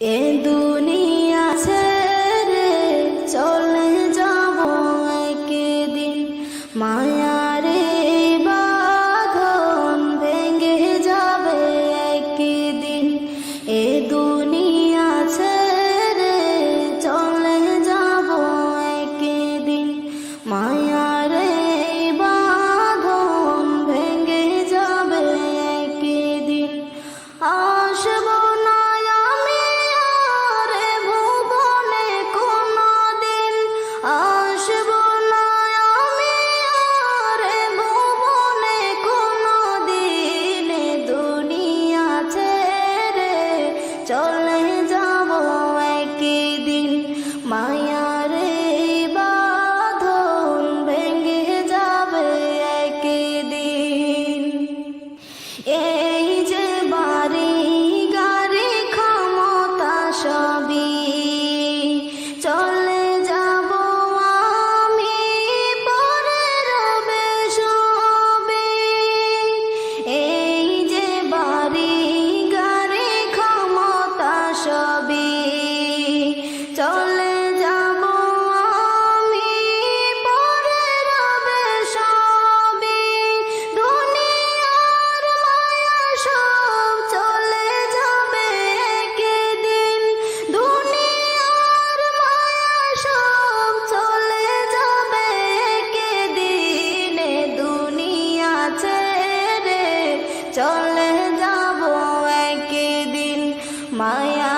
এ দুনিয়া চলে চলে যাব একদিন মায়া